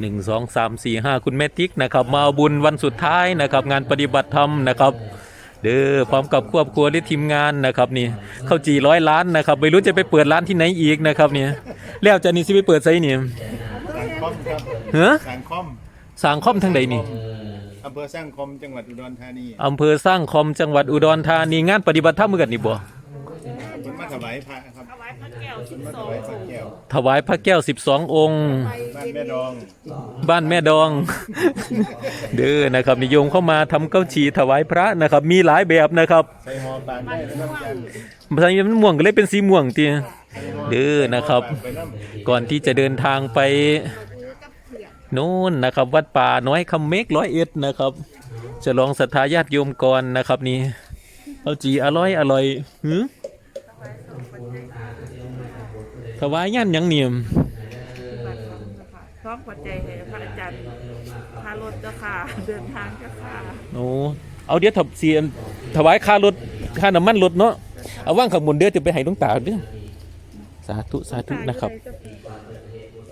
หนึ่งสองสามสี่ห้าคุณแม่ติ๊กนะครับมาเอาบุญวันสุดท้ายนะครับ งานปฏิบัติธรรมนะครับ เด้อพร้อมกับครอบครัวและทีมงานนะครับนี่ข้าวจีร้อยล้านนะครับไม่รู้จะไปเปิดร้านที่ไหนอีกนะครับเนี่ยแล้วจะนี่สิไปเปิดไซเนี่ยสังคอมครับเฮ้อสังคอมสร้างคอมทางใดนี่อำเภอสร้างคอมจังหวัดอุดรธานีอำเภอสร้างคอมจังหวัดอุดรธานีงานปฏิบัติธรรมเหมือนกันนี่บ่คุณ มาถวายพระครับถวายพระแก้วสิบมาสถองวายพระแก้วถวายพระแก้ว 12 องค์ บ้านแม่ดองบ้านแม่ดอง เด้อนะครับนิยมเข้ามาทำเก้าฉีถวายพระนะครับ มีหลายแบบนะครับใส่หอปากได้แล้วน้ำจันทร์ภาษามันม่วงก็เลยเป็นสีม่วงตีเด้อนะครับปากไปน้ำ ก่อนที่จะเดินทางไปโน่นนะครับ วัดป่าน้อยคำเมกร้อยเอ็ดนะครับ จะลองศรัทธาญาติโยมก่อนนะครับนี่เอาจีอร่อยอร่อยหือ ถวายย่านหยังเนียมพร้อมปัจจัยให้พระอาจารย์พารถเจ้าค่ะ เดินทางเจ้าค่ะโอ้เอาเดี๋ยวถบเสียนถวายค่ารถค่าน้ำมันรถเนาะเอาว่างข้างบนเด้อจะไปให้หลวงตาเด้อสาธุสาธุนะครับ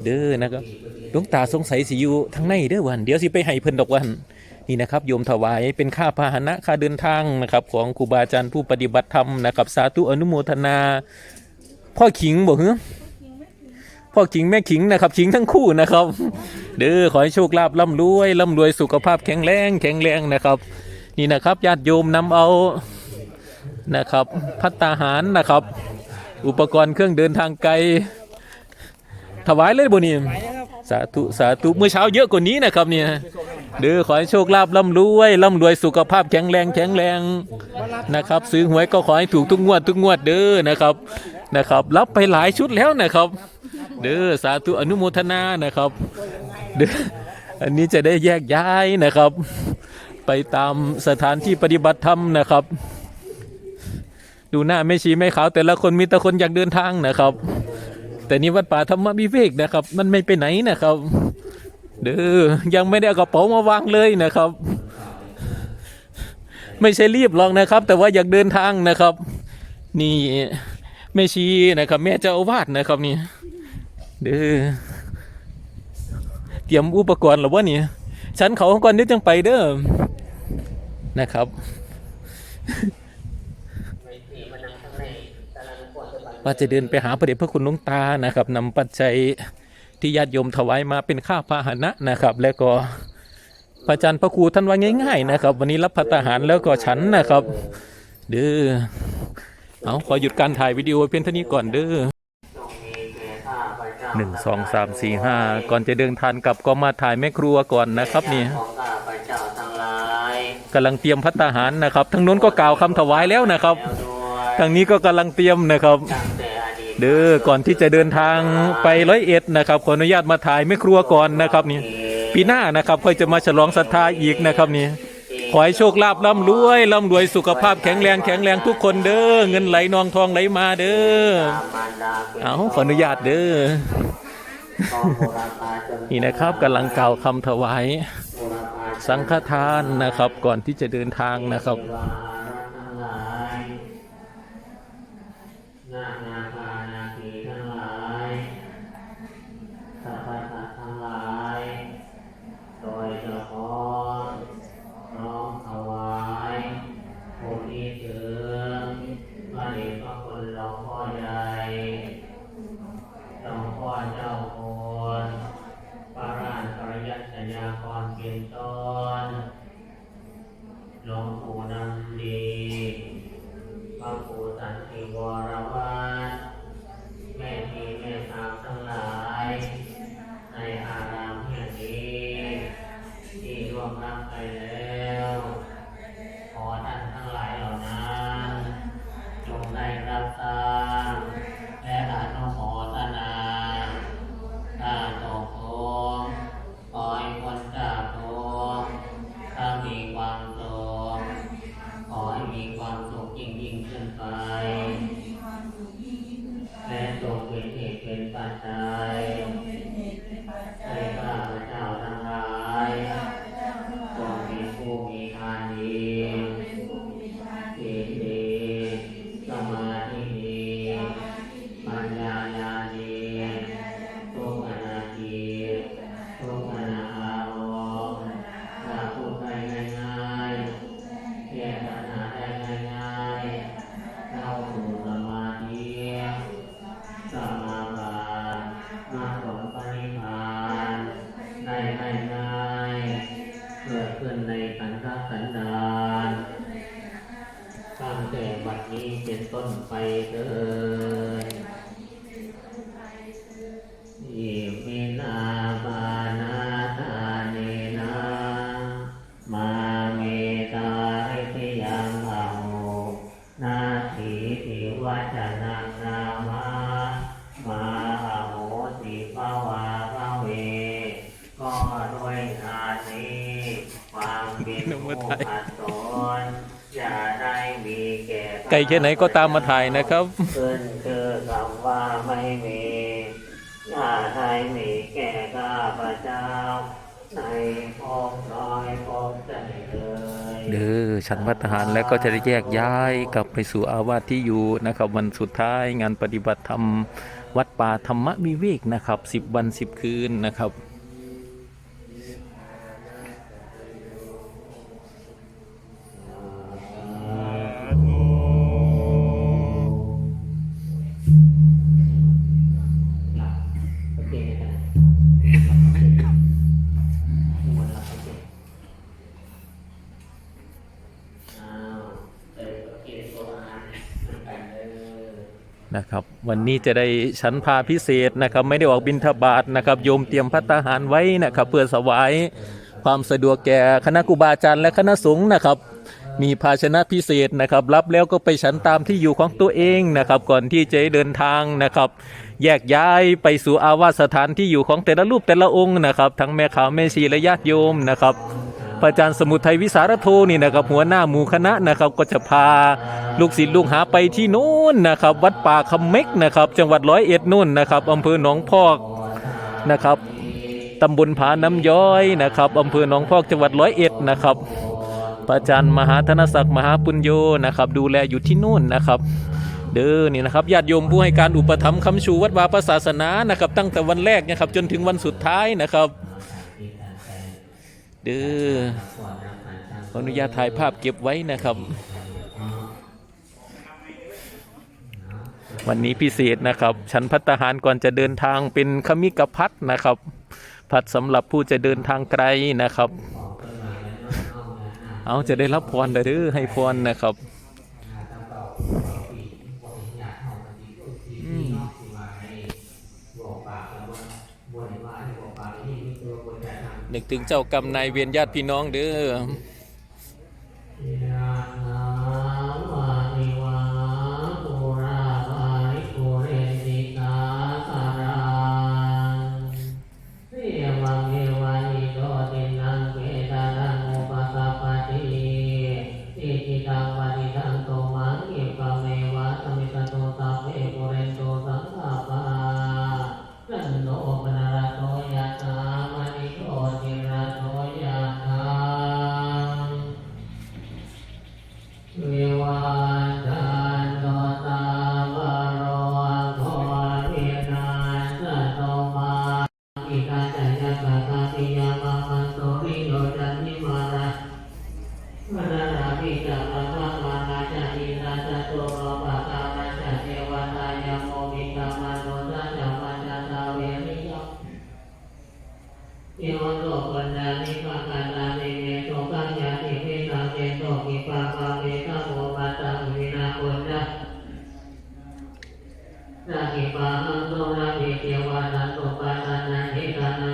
เด้อนะครับหลวงตาสงสัยสิอยู่ทางในเด้อวัน เดี๋ยวสิไปให้เพิ่นดอกวัน นี่นะครับโยมถวายเป็นค่าพาหนะค่าเดินทางนะครับ ของครูบาอาจารย์ผู้ปฏิบัติธรรมนะครับ สาธุอนุโมทนา พ่อขิงบอกเหรอพ่อขิงแม่ขิงนะครับขิงทั้งคู่นะครับ เด้อขอให้โชคลาภร่ำรวยร่ำรวยสุขภาพแข็งแรงแข็งแรงนะครับ นี่นะครับญาติโยมนำเอานะครับพัตตาหารนะครับ อุปกรณ์เครื่องเดินทางไกล ถวายเลยบนี่สาธุสาธุเมื่อเช้าเยอะกว่านี้นะครับเนี่ย เด้อขอให้โชคลาภร่ำรวยร่ำรวยสุขภาพแข็งแรงแข็งแรงนะครับ ซื้อหวยก็ขอให้ถูกทุกงวดทุกงวดเด้อนะครับนะครับ รับไปหลายชุดแล้วนะครับ เด้อสาธุอนุโมทนานะครับ เด้ออันนี้จะได้แยกย้ายนะครับ ไปตามสถานที่ปฏิบัติธรรมนะครับ ดูหน้าไม่ชี้ไม่ขาวแต่ละคนมีแต่คนอยากเดินทางนะครับ แต่นี่วัดป่าธรรมวิเวกนะครับ มันไม่ไปไหนนะครับ เด้อยังไม่ได้เอากระเป๋ามาวางเลยนะครับ ไม่ใช่รีบหรอกนะครับ แต่ว่าอยากเดินทางนะครับ นี่แม่ชีนะครับ แม่เจ้าอาวาสนะครับนี่เด้อเตรียมอุปกรณ์หรือว่านี่ฉันเขาก่อนนิดจังไปเด้อนะครับว่าจะเดินไปหาพระเดชพระคุณหลวงตานะครับนำปัจจัย ที่ญาติโยมถวายมาเป็นค่าพาหนะนะครับ แล้วก็พระอาจารย์พระครูท่านว่าง่าย ๆ นะครับ วันนี้รับพัตตาหารแล้วก็ฉันนะครับ เด้อเอาขอหยุดการถ่ายวิดีโอเพียงเท่านี้ก่อนเด้อหนึ่งสองสามสี่ห้าก่อนจะเดินทานกลับก็มาถ่ายแม่ครัวก่อนนะครับนี่ของข้าพเจ้าทั้งหลายกำลังเตรียมพัตตาหารนะครับทั้งนู้นก็กล่าวคำถวายแล้วนะครับทางนี้ก็กำลังเตรียมนะครับ เด้อก่อนที่จะเดินทางไปร้อยเอ็ดนะครับขออนุญาตมาถ่ายไม่ครัวก่อนนะครับนี่ปีหน้านะครับค่อยจะมาฉลองศรัทธาอีกนะครับนี่ขอให้โชคลาภร่ำรวยร่ำรวยสุขภาพแข็งแรงแข็งแรงทุกคนเด้อเงินไหลนองทองไหลมาเด้อเอาขออนุญาตเด้อนี่นะครับกำลังกล่าวคำถวายสังฆทานนะครับก่อนที่จะเดินทางนะครับ เป็นผู้ขัดสนอย่าได้มีแก่ไกลแค่ไหนก็ตามมาถ่ายนะครับขึ้นคือคำว่าไม่มีอย่าให้มีแก่ข้าพเจ้า ในภพน้อยภพใดเลยเด้อฉันพัฒหารแล้วก็จะได้แยกย้ายกลับไปสู่อาวาสที่อยู่นะครับ วันสุดท้ายงานปฏิบัติธรรมวัดป่าธรรมวิเวกนะครับสิบวันสิบคืนนะครับ วันนี้จะได้ชั้นพาพิเศษนะครับ ไม่ได้ออกบิณฑบาตนะครับโยมเตรียมพัตตาหารไว้นะครับ เพื่อสวายความสะดวกแก่คณะครูบาอาจารย์และคณะสงฆ์นะครับ มีภาชนะพิเศษนะครับ รับแล้วก็ไปฉันตามที่อยู่ของตัวเองนะครับ ก่อนที่จะเดินทางนะครับ แยกย้ายไปสู่อาวาสสถานที่อยู่ของแต่ละรูปแต่ละองค์นะครับ ทั้งแม่ขาวแม่ชีและญาติโยมนะครับพระอาจารย์สมุทัยวิสารโทนี่นะครับหัวหน้าหมู่คณะนะครับก็จะพา ลูกศิษย์ลูกหาไปที่นู้นนะครับ วัดป่าคำเม็กนะครับ จังหวัดร้อยเอ็ดนู่นนะครับอำเภอหนองพอกนะครับตำบลผาน้ำย้อยนะครับอำเภอหนองพอกจังหวัดร้อยเอ็ดนะครับพระอาจารย์มหาธนศักดิ์มหาปุญโยนะครับ ดูแลอยู่ที่นู่นนะครับ เด้อนี่นะครับญาติโยมผู้ให้การอุปถัมภ์คำชูวัดวาพระศาสนานะครับ ตั้งแต่วันแรกนะครับ จนถึงวันสุดท้ายนะครับ เด้อขออนุญาตถ่ายภาพเก็บไว้นะครับ วันนี้พิเศษนะครับฉันพัตตาหารก่อนจะเดินทางเป็นขมิกพัดนะครับ พัดสำหรับผู้จะเดินทางไกลนะครับ เอาจะได้รับพรเด้อให้พรนะครับนึกถึงเจ้ากรรมนายเวรญาติพี่น้องเด้อ มนาราปิจักะมะมานาจาอินาจตุโรปะกามาจเทวตายโมมิกามาโนจัจามาจตาเวริยอิโมโตปัญญานิปะกันานิเมโตกัญญาติเวตาเจโตกิปะปะเวตาโมปัตตะวินาปุญญานาคิปะหังโตนาเวเทวานันโตปะนันนาเฮตานัง